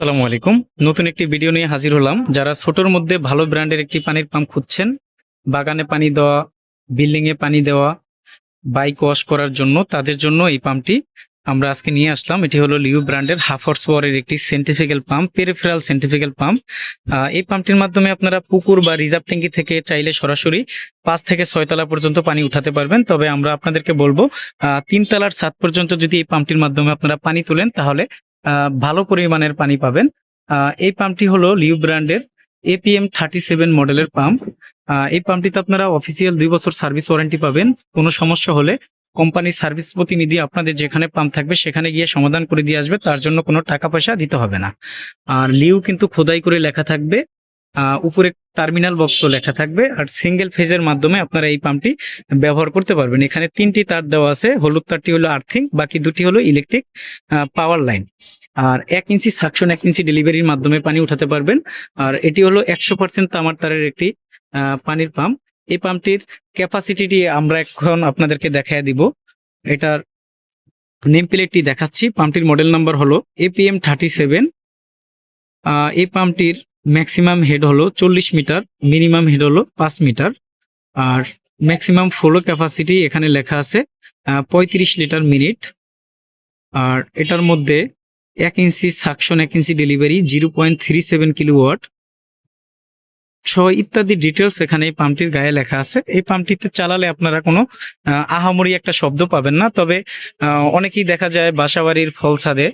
আসসালামু আলাইকুম। নতুন একটি ভিডিও নিয়ে হাজির হলাম। যারা ছোটর মধ্যে ভালো ব্র্যান্ডের একটি পানির পাম্প খুঁজছেন বাগানে পানি দেওয়া বিল্ডিং এ পানি দেওয়া বাইক ওয়াশ করার জন্য তাদের জন্য এই পাম্পটি আমরা আজকে নিয়ে আসলাম। এটি হলো লিউ ব্র্যান্ডের হাফ হর্স পাওয়ারের একটি centrifugal pump peripheral centrifugal pump এই পাম্পটির মাধ্যমে আপনারা পুকুর বা রিজার্ভ ট্যাঙ্কি থেকে চাইলে সরাসরি পাঁচ থেকে ছয় তলা পর্যন্ত পানি উঠাতে পারবেন। তবে আমরা আপনাদেরকে বলব আহ, তিন তলার ছাদ পর্যন্ত যদি এই পাম্পটির মাধ্যমে আপনারা পানি তোলেন তাহলে ভালো পরিমাণের পানি পাবেন। এই পাম্পটি হলো লিউ ব্র্যান্ডের এপিএম থার্টি সেভেন মডেলের পাম্প। এই পাম্পটিতে আপনারা অফিসিয়াল দুই বছর সার্ভিস ওয়ারেন্টি পাবেন। কোনো সমস্যা হলে কোম্পানির সার্ভিস প্রতিনিধি আপনাদের যেখানে পাম্প থাকবে সেখানে গিয়ে সমাধান করে দিয়ে আসবে। তার জন্য কোনো টাকা পয়সা দিতে হবে না। আর লিউ কিন্তু খোদাই করে লেখা থাকবে। উপরে টার্মিনাল বক্সও লেখা থাকবে আর সিঙ্গেল ফেজের মাধ্যমে আপনারা এই পাম্পটি ব্যবহার করতে পারবেন। এখানে তিনটি তার দেওয়া আছে, হলুদ তারটি হলো আর্থিং বাকি দুটি হলো ইলেকট্রিক পাওয়ার লাইন আর এক ইঞ্চি সাকশন এক ইঞ্চি ডেলিভারির মাধ্যমে পানি উঠাতে পারবেন। আর এটি হলো একশো পার্সেন্ট তামার তারের একটি পানির পাম্প এই পাম্পটির ক্যাপাসিটিটি আমরা এখন আপনাদেরকে দেখায় দিব। এটার নেম প্লেটটি দেখাচ্ছি। পাম্পটির মডেল নাম্বার হলো এপিএম থার্টি সেভেন এই পাম্পটির ম্যাক্সিমাম হেড হলো চল্লিশ মিটার মিনিমাম হেড হলো পাঁচ মিটার আর ম্যাক্সিমাম ফ্লো ক্যাপাসিটি এখানে লেখা আছে পঁয়ত্রিশ লিটার মিনিট আর এটার মধ্যে এক ইঞ্চি সাকশন এক ইঞ্চি delivery zero point three seven kilowatt সহ ইত্যাদি ডিটেলস এখানে এই পাম্পটির গায়ে লেখা আছে। এই পাম্পটিতে চালালে আপনারা কোনো আহ, আহামরি একটা শব্দ পাবেন না। তবে অনেকেই দেখা যায় বাসাবাড়ির ফল ছাদে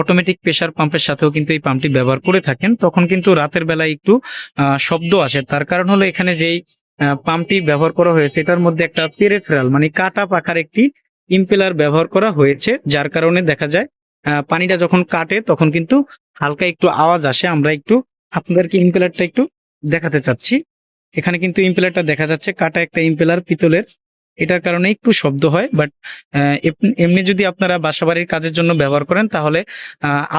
অটোমেটিক প্রেসার পাম্পের সাথেও কিন্তু এই পাম্পটি ব্যবহার করে থাকেন। তখন কিন্তু রাতের বেলায় একটু শব্দ আসে। তার কারণ হলো এখানে যেই পাম্পটি ব্যবহার করা হয়েছে, এটার মধ্যে একটা পেরেফেরাল মানে কাটা পাখার একটি ইম্পেলার ব্যবহার করা হয়েছে, যার কারণে দেখা যায় পানিটা যখন কাটে তখন কিন্তু হালকা একটু আওয়াজ আসে। আমরা একটু আপনাদেরকে ইম্পেলারটা একটু দেখাতে চাচ্ছি। এখানে কিন্তু ইম্পেলারটা দেখা যাচ্ছে, কাটা একটা ইম্পেলার পিতলের এটার কারণে একটু শব্দ হয় বাট এমনি যদি আপনারা বাসাবাড়ির কাজের জন্য ব্যবহার করেন, তাহলে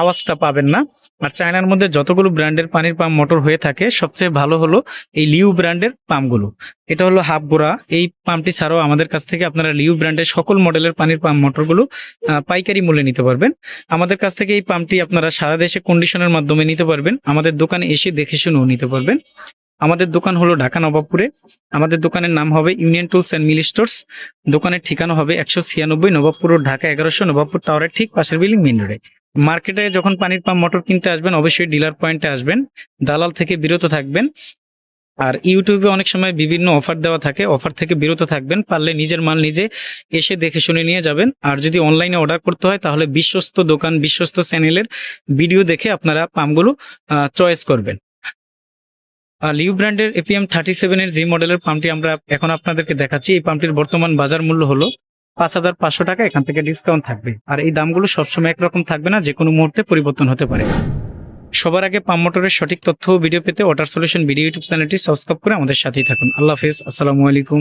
আওয়াজটা পাবেন না। আর চায়নার মধ্যে যতগুলো ব্র্যান্ডের পানির পাম্প মোটর হয়ে থাকে, সবচেয়ে ভালো হলো এই লিউ ব্র্যান্ডের পাম্পগুলো। এটা হলো হাফ গোড়া। এই পাম্পটি ছাড়াও আমাদের কাছ থেকে আপনারা লিউ ব্র্যান্ডের সকল মডেলের পানির পাম্প মোটরগুলো পাইকারি মূল্যে নিতে পারবেন। আমাদের কাছ থেকে এই পাম্পটি আপনারা সারা দেশে কন্ডিশনের মাধ্যমে নিতে পারবেন। আমাদের দোকানে এসে দেখে শুনেও নিতে পারবেন। আমাদের দোকান হলো ঢাকা নবাবপুরে। আমাদের দোকানের নাম হবে union tools and mill stores. দোকানের ঠিকানা হবে একশো ছিয়ানব্বই নবাবপুর ঢাকা এগারোশো নবাবপুর টাওয়ারের ঠিক পাশের বিল্ডিং মেন রোডে। মার্কেটে যখন পানির পাম্প, মোটর কিনতে আসবেন, অবশ্যই ডিলার পয়েন্টে আসবেন। দালাল থেকে বিরত থাকবেন। আর ইউটিউবে অনেক সময় বিভিন্ন অফার দেওয়া থাকে। অফার থেকে বিরত থাকবেন। পারলে নিজের মাল নিজে এসে দেখে শুনে নিয়ে যাবেন। আর যদি অনলাইনে অর্ডার করতে হয়, তাহলে বিশ্বস্ত দোকান, বিশ্বস্ত চ্যানেলের ভিডিও দেখে আপনারা পাম্পগুলো চয়েস করবেন। লিউ ব্র্যান্ডের এপিএম থার্টি সেভেনের যে মডেলের পাম্পটি আমরা এখন আপনাদেরকে দেখাচ্ছি, এই পাম্পটির বর্তমান বাজার মূল্য হলো পাঁচ হাজার পাঁচশো টাকা, এখান থেকে ডিসকাউন্ট থাকবে। আর এই দামগুলো সবসময় একরকম থাকবে না যে কোনো মুহূর্তে পরিবর্তন হতে পারে। সবার আগে পাম্প মোটরের সঠিক তথ্য ভিডিও পেতে ওয়াটার সলিউশন ভিডিও ইউটিউব চ্যানেলটি সাবস্ক্রাইব করে আমাদের সাথেই থাকুন। আল্লাহ হাফিজ, আসসালামু আলাইকুম।